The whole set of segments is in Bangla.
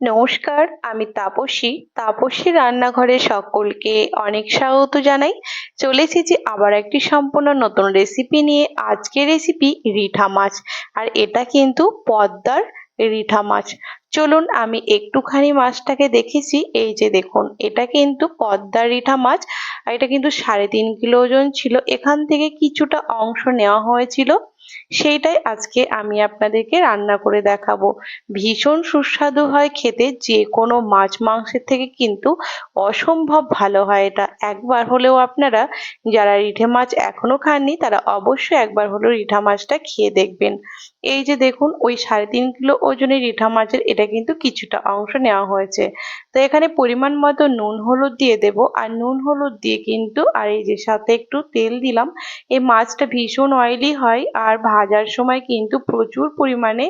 নমস্কার, আমি তাপসী। তাপসী রান্নাঘরে সকলকে অনেক স্বাগত জানাই। চলে এসেছি আবার একটি সম্পূর্ণ নতুন রেসিপি নিয়ে। আজকের রেসিপি রিঠা মাছ, আর এটা কিন্তু পদ্মার রিঠা মাছ। চলুন, আমি একটুখানি মাছটাকে দেখেছি। এই যে দেখুন, এটা কিন্তু পদ্মার রিঠা মাছ, আর এটা কিন্তু সাড়ে তিন কিলো ওজন ছিল। এখান থেকে কিছুটা অংশ নেওয়া হয়েছিল। সেইটাই আজকে আমি আপনাদেরকে রান্না করে দেখাবো। ভীষণ সুস্বাদু হয় খেতে যে কোনো মাছ মাংসের থেকে কিন্তু অসম্ভব ভালো হয় এটা। একবার হলেও আপনারা যারা রিঠে মাছ এখনও খাননি, তারা অবশ্যই একবার হলেও রিঠা মাছটা খেয়ে দেখবেন। এই যে দেখুন, ওই সাড়ে তিন কিলো ওজনের রিঠা মাছের এটা কিন্তু কিছুটা অংশ নেওয়া হয়েছে। তো এখানে পরিমাণ মতো নুন, হলুদ দিয়ে দেব। আর নুন, হলুদ দিয়ে কিন্তু, আর এই যে সাথে একটু তেল দিলাম, এই মাছটা ভীষণ অয়েলি হয়। আর ভাজার সময় কিন্তু প্রচুর পরিমাণে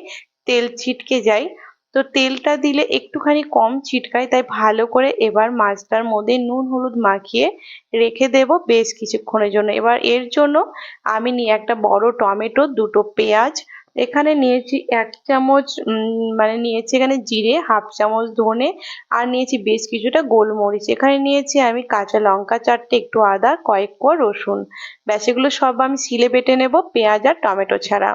তেল ছিটকে যায়। তো তেলটা দিলে একটুখানি কম ছিটকায়, তাই ভালো করে এবার মাছটার মধ্যে নুন, হলুদ মাখিয়ে রেখে দেব বেশ কিছুক্ষণের জন্য। এবার এর জন্য আমি নিয়ে একটা বড় টমেটো, দুটো পেঁয়াজ এখানে নিয়েছি এক চামচ মানে নিয়েছি এখানে জিরে, হাফ চামচ ধনে, আর নিয়েছি বেশ কিছুটা গোলমরিচ। এখানে নিয়েছি আমি কাঁচা লঙ্কা চারটে, একটু আদা, কয়েক কোয়া রসুন। ব্যাস, এগুলো সব আমি শিলে বেটে নেব পেঁয়াজ আর টমেটো ছাড়া।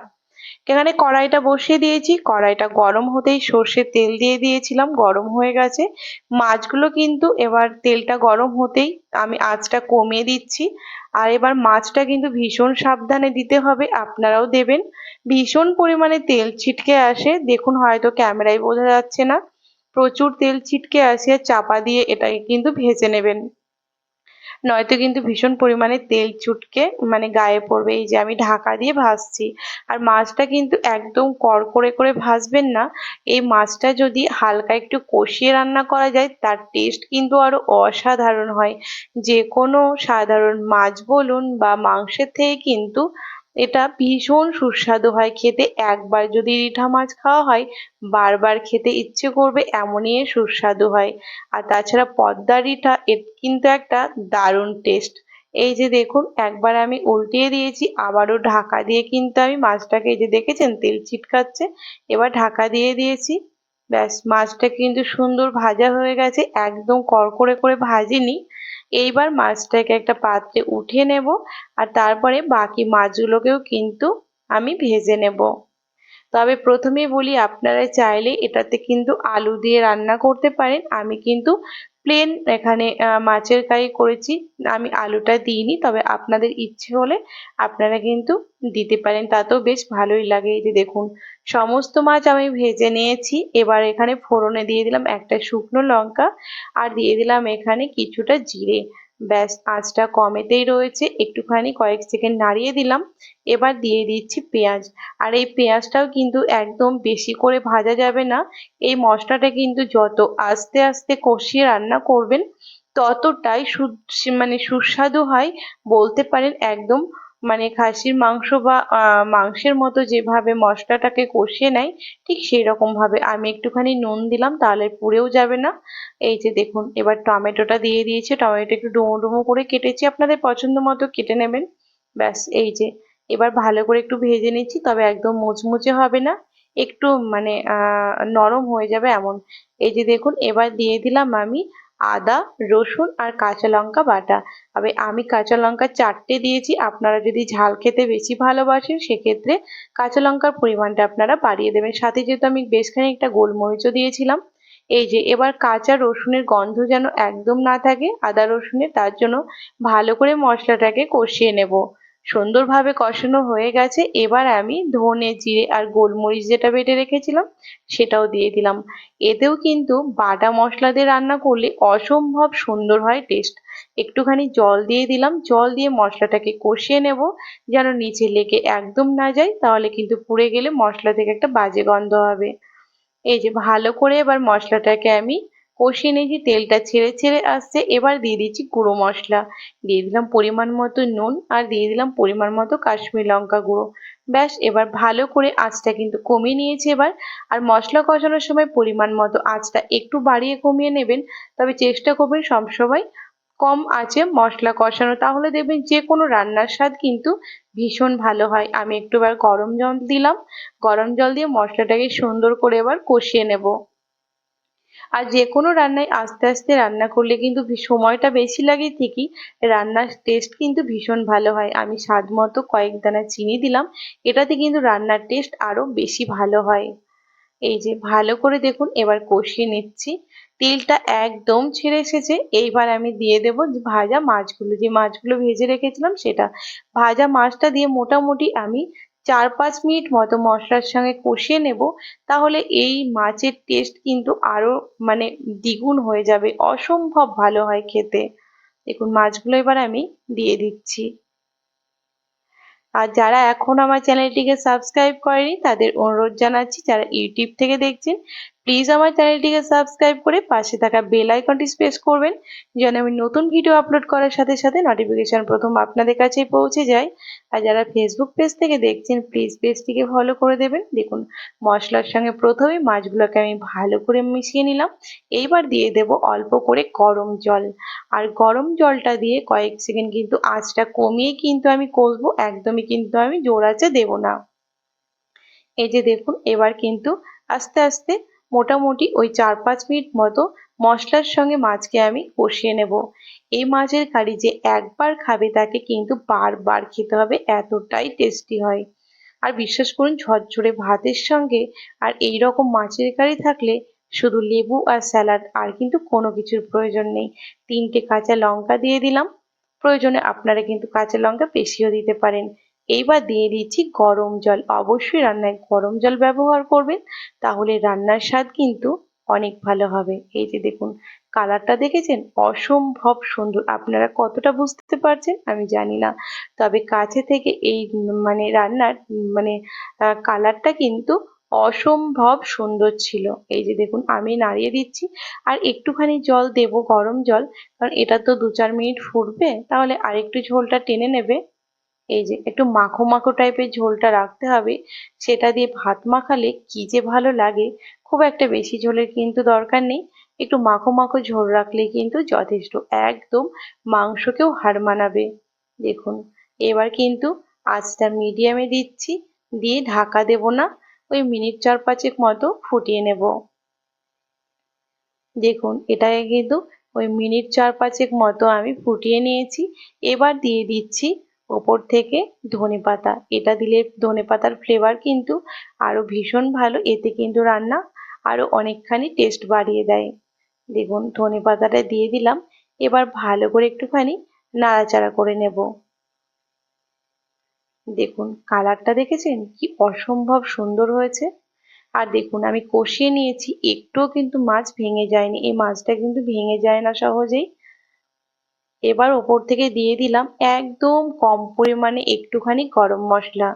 এখানে কড়াইটা বসিয়ে দিয়েছি। কড়াইটা গরম হতেই সর্ষের তেল দিয়ে দিয়েছিলাম, গরম হয়ে গেছে। মাছগুলো কিন্তু এবার তেলটা গরম হতেই আমি আঁচটা কমিয়ে দিচ্ছি। আর এবার মাছটা কিন্তু ভীষণ সাবধানে দিতে হবে, আপনারাও দেবেন। ভীষণ পরিমাণে তেল ছিটকে আসে। দেখুন, হয়তো ক্যামেরায় বোঝা যাচ্ছে না। প্রচুর তেল ছিটকে আসে, চাপা দিয়ে এটাকে কিন্তু ভেজে নেবেন। নয়তো কিন্তু ভীষণ পরিমাণে তেল চুটকে মানে গায়ে পড়বে। এই যে আমি ঢাকা দিয়ে ভাজছি। আর মাছটা কিন্তু একদম কড়কড়ে করে ভাজবেন না। এই মাছটা যদি হালকা একটু কষিয়ে রান্না করা যায়, তার টেস্ট কিন্তু আরও অসাধারণ হয়। যে কোনো সাধারণ মাছ বলুন বা মাংসের থেকে কিন্তু এটা ভীষণ সুস্বাদু হয় খেতে। একবার যদি রিঠা মাছ খাওয়া হয়, বারবার খেতে ইচ্ছে করবে এমনই সুস্বাদু হয়। আর তাছাড়া পদ্মা রিঠা, এর কিন্তু একটা দারুণ টেস্ট এই যে দেখুন, একবার আমি উল্টিয়ে দিয়েছি, আবারও ঢাকা দিয়ে কিন্তু আমি মাছটাকে এই যে দেখেছেন, তেল ছিটকাচ্ছে, এবার ঢাকা দিয়ে দিয়েছি। ব্যাস, মাছটা কিন্তু সুন্দর ভাজা হয়ে গেছে, একদম কড়কড়ে করে ভাজিনি। এইবার মাছটাকে একটা পাত্রে উঠিয়ে নেব আর তারপরে বাকি মাছগুলোকেও কিন্তু আমি ভেজে নেব। তবে প্রথমেই বলি আপনারা চাইলে এটাতে কিন্তু আলু দিয়ে রান্না করতে পারেন। আমি কিন্তু প্লেন এখানে মাছের কারি করেছি। আমি আলুটা দিইনি, তবে আপনাদের ইচ্ছে হলে আপনারা কিন্তু দিতে পারেন। তাতেও বেশ ভালোই লাগে। এই যে দেখুন, সমস্ত মাছ আমি ভেজে নিয়েছি। এবার এখানে ফোড়নে দিয়ে দিলাম একটা শুকনো লঙ্কা। আর দিয়ে দিলাম এখানে কিছুটা জিরে। ব্যাস, আঁচটা কমেতেই রয়েছে। একটুখানি কয়েক সেকেন্ড নাড়িয়ে দিলাম। এবার দিয়ে দিচ্ছি পেঁয়াজ। আর এই পেঁয়াজটাও কিন্তু একদম বেশি করে ভাজা যাবে না। এই মশলাটা কিন্তু যত আস্তে আস্তে কষিয়ে রান্না করবেন, ততটাই সু মানে সুস্বাদু হয়। বলতে পারেন একদম মানে খাসির মাংস বা মাংসের মতো যেভাবে মশলাটাকে কষিয়ে নেয়, ঠিক সেই ভাবে আমি একটুখানি নুন দিলাম, তাহলে পুড়েও যাবে না। এই যে দেখুন, এবার টমেটোটা দিয়ে দিয়েছি। টমেটো একটু ডুমো ডুমো করে কেটেছি। আপনাদের পছন্দ মতো কেটে নেবেন। ব্যাস, এই যে। এবার ভালো করে একটু ভেজে নিচ্ছি, তবে একদম মুচমুচে হবে না। একটু মানে নরম হয়ে যাবে এমন। এই যে দেখুন, এবার দিয়ে দিলাম আমি আদা, রসুন আর কাঁচা লঙ্কা বাটা। তবে আমি কাঁচা লঙ্কা চারটে দিয়েছি। আপনারা যদি ঝাল খেতে বেশি ভালোবাসেন, সেক্ষেত্রে কাঁচা লঙ্কার পরিমাণটা আপনারা বাড়িয়ে দেবেন। সাথে যেহেতু আমি বেশ খানিকটা গোলমরিচও দিয়েছিলাম, এই যে এবার কাঁচা রসুনের গন্ধ যেন একদম না থাকে, আদা রসুনের, তার জন্য ভালো করে মশলাটাকে কষিয়ে নেব। সুন্দরভাবে কষানো হয়ে গেছে। এবার আমি ধনে জিরে আর গোলমরিচ যেটা বেটে রেখেছিলাম, সেটাও দিয়ে দিলাম। এতেও কিন্তু বাটা মশলা দিয়ে রান্না করলে অসম্ভব সুন্দর হয় টেস্ট একটুখানি জল দিয়ে দিলাম। জল দিয়ে মশলাটাকে কষিয়ে নেব। যেন নিচে লেগে একদম না যায়, তাহলে কিন্তু পুড়ে গেলে মশলা থেকে একটা বাজে গন্ধ হবে। এই যে ভালো করে এবার মশলাটাকে আমি কষিয়ে নিয়েছি, তেলটা ছেড়ে ছেড়ে আসছে। এবার দিয়ে দিচ্ছি গুঁড়ো মশলা। দিয়ে দিলাম পরিমাণ মতো নুন আর দিয়ে দিলাম পরিমাণ মতো কাশ্মীর লঙ্কা গুঁড়ো। ব্যাস, এবার ভালো করে আঁচটা কিন্তু কমিয়ে নিয়েছি এবার। আর মশলা কষানোর সময় পরিমাণ মতো আঁচটা একটু বাড়িয়ে কমিয়ে নেবেন। তবে চেষ্টা করবেন সবসময় কম আছে মশলা কষানো। তাহলে দেখবেন যে কোনো রান্নার স্বাদ কিন্তু ভীষণ ভালো হয়। আমি একটু এবার গরম জল দিলাম। গরম জল দিয়ে মশলাটাকে সুন্দর করে এবার কষিয়ে নেব। আর যে কোনো রান্নায় আস্তে আস্তে রান্না করলে কিন্তু সময়টা বেশি লাগে ঠিকই। রান্নার টেস্ট কিন্তু ভীষণ ভালো হয়। আমি স্বাদ মতো কয়েক দানা চিনি দিলাম। এটাতে কিন্তু রান্নার টেস্ট আরও বেশি ভালো হয়। এই যে ভালো করে দেখুন, এবার কষিয়ে নিচ্ছি। তেলটা একদম ছেড়ে এসেছে। এইবার আমি দিয়ে দেব ভাজা মাছগুলো। যে মাছগুলো ভেজে রেখেছিলাম সেটা। ভাজা মাছটা দিয়ে মোটামুটি আমি চার পাঁচ মিনিট মতো মশলার সঙ্গে কষিয়ে নেব, তাহলে এই মাছের টেস্ট কিন্তু আরও মানে দ্বিগুণ হয়ে যাবে। অসম্ভব ভালো হয় খেতে। দেখুন, মাছগুলো এবার আমি দিয়ে দিচ্ছি। আর যারা এখন আমার চ্যানেলটিকে সাবস্ক্রাইব করেনি, তাদের অনুরোধ জানাচ্ছি, যারা ইউটিউব থেকে দেখছেন প্লিজ আমার চ্যানেলটিকে সাবস্ক্রাইব করে পাশে থাকা বেল আইকনটি প্রেস করবেন, যেন আমি নতুন ভিডিও আপলোড করার সাথে সাথে নোটিফিকেশন প্রথম আপনাদের কাছে পৌঁছে যায়। আর যারা ফেসবুক পেজ থেকে দেখছেন প্লিজ পেজটিকে ফলো করে দেবেন। দেখুন, মশলার সঙ্গে প্রথমে মাছগুলোকে আমি ভালো করে মিশিয়ে নিলাম। এইবার দিয়ে দেব অল্প করে গরম জল। আর গরম জলটা দিয়ে কয়েক সেকেন্ড কিন্তু আঁচটা কমিয়ে কিন্তু আমি কষবো, একদমই কিন্তু আমি জোর আঁচে দেবো না। এই যে দেখুন, এবার কিন্তু আস্তে আস্তে মোটামুটি ওই চার পাঁচ মিনিট মতো মশলার সঙ্গে মাছকে আমি কষিয়ে নেব। এই মাছের কারি যে একবার খাবে তাকে কিন্তু বারবার খেতে হবে, এতটাই টেস্টি হয়। আর বিশ্বাস করুন, ঝরঝরে ভাতের সঙ্গে আর এই রকম মাছের কারি থাকলে শুধু লেবু আর স্যালাড আর কিন্তু কোনো কিছুর প্রয়োজন নেই। তিনটে কাঁচা লঙ্কা দিয়ে দিলাম। প্রয়োজনে আপনারা কিন্তু কাঁচা লঙ্কা বেশিও দিতে পারেন। এইবার দিয়ে দিচ্ছি গরম জল। অবশ্যই রান্নায় গরম জল ব্যবহার করবেন, তাহলে রান্নার স্বাদ কিন্তু অনেক ভালো হবে। এই যে দেখুন, কালারটা দেখেছেন? অসম্ভব সুন্দর। আপনারা কতটা বুঝতে পারছেন আমি জানি না। তবে কাছে থেকে এই মানে রান্নার মানে কালারটা কিন্তু অসম্ভব সুন্দর ছিল। এই যে দেখুন, আমি নাড়িয়ে দিচ্ছি। আর একটুখানি জল দেব, গরম জল। কারণ এটা তো দু চার মিনিট ফুটবে। তাহলে আরেকটু ঝোলটা টেনে নেবে। এই যে একটু মাখো মাখো টাইপের ঝোলটা রাখতে হবে। সেটা দিয়ে ভাত মাখালে কি যে ভালো লাগে, খুব একটা বেশি ঝোলের কিন্তু দরকার নেই। একটু মাখো মাখো ঝোল রাখলে কিন্তু যথেষ্ট, একদম মাংসকেও হার মানাবে। দেখুন, এবার কিন্তু আঁচটা মিডিয়ামে দিচ্ছি, দিয়ে ঢাকা দেব না, ওই মিনিট চার পাঁচেক মতো ফুটিয়ে নেব। দেখুন, এটাকে কিন্তু ওই মিনিট চার পাঁচেক মতো আমি ফুটিয়ে নিয়েছি। এবার দিয়ে দিচ্ছি ওপর থেকে ধনে পাতা। এটা দিলে ধনে পাতার ফ্লেভার কিন্তু আরও ভীষণ ভালো। এতে কিন্তু রান্না আরও অনেকখানি টেস্ট বাড়িয়ে দেয়। দেখুন, ধনে পাতাটা দিয়ে দিলাম। এবার ভালো করে একটুখানি নাড়াচাড়া করে নেব। দেখুন কালারটা দেখেছেন? কি অসম্ভব সুন্দর হয়েছে। আর দেখুন, আমি কষিয়ে নিয়েছি। একটুও কিন্তু মাছ ভেঙে যায়নি। এই মাছটা কিন্তু ভেঙে যায় না সহজেই। এবার ওপর থেকে দিয়ে দিলাম একদম কম পরিমাণে একটুখানি গরম মশলা।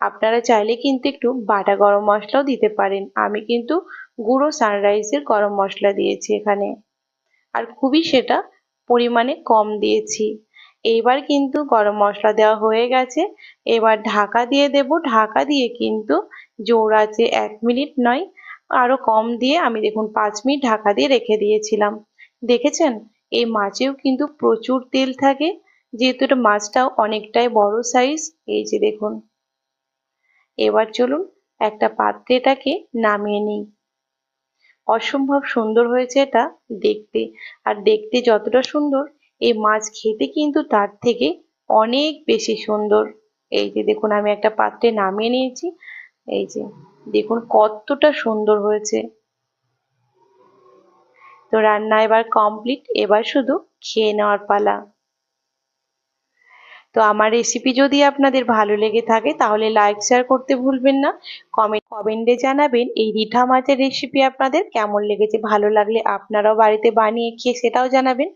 আপনারা চাইলে কিন্তু একটু বাটা গরম মশলাও দিতে পারেন। আমি কিন্তু গুঁড়ো সানরাইজের গরম মশলা দিয়েছি এখানে। আর খুবই সেটা পরিমাণে কম দিয়েছি। এইবার কিন্তু গরম মশলা দেওয়া হয়ে গেছে। এবার ঢাকা দিয়ে দেব। ঢাকা দিয়ে কিন্তু জোর আছে এক মিনিট নয়। আরও কম দিয়ে আমি দেখুন পাঁচ মিনিট ঢাকা দিয়ে রেখে দিয়েছিলাম। দেখেছেন? এই মাছেও কিন্তু প্রচুর তেল থাকে, যেহেতু এটা মাছটাও অনেকটাই বড় সাইজ এই যে দেখুন। এবার চলুন একটা পাত্রে এটাকে নামিয়ে নিই। অসম্ভব সুন্দর হয়েছে এটা দেখতে, আর দেখতে যতটা সুন্দর, এই মাছ খেতে কিন্তু তার থেকে অনেক বেশি সুন্দর। এই যে দেখুন, আমি একটা পাত্রে নামিয়ে নিয়েছি। এই যে দেখুন, কতটা সুন্দর হয়েছে। তো রান্না এবার কমপ্লিট এবার শুধু খেয়ে নেওয়ার পালা। তো আমার রেসিপি যদি আপনাদের ভালো লেগে থাকে, তাহলে লাইক শেয়ার করতে ভুলবেন না। কমেন্ট কমেন্টে জানাবেন এই রিঠা মাছের রেসিপি আপনাদের কেমন লেগেছে, ভালো লাগলে আপনারাও বাড়িতে বানিয়ে খেয়ে সেটাও জানাবেন।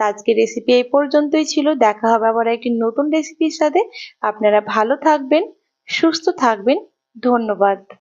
আজকে রেসিপি এই পর্যন্তই ছিল। দেখা হবে আবার একটি নতুন রেসিপির সাথে। আপনারা ভালো থাকবেন, সুস্থ থাকবেন। ধন্যবাদ।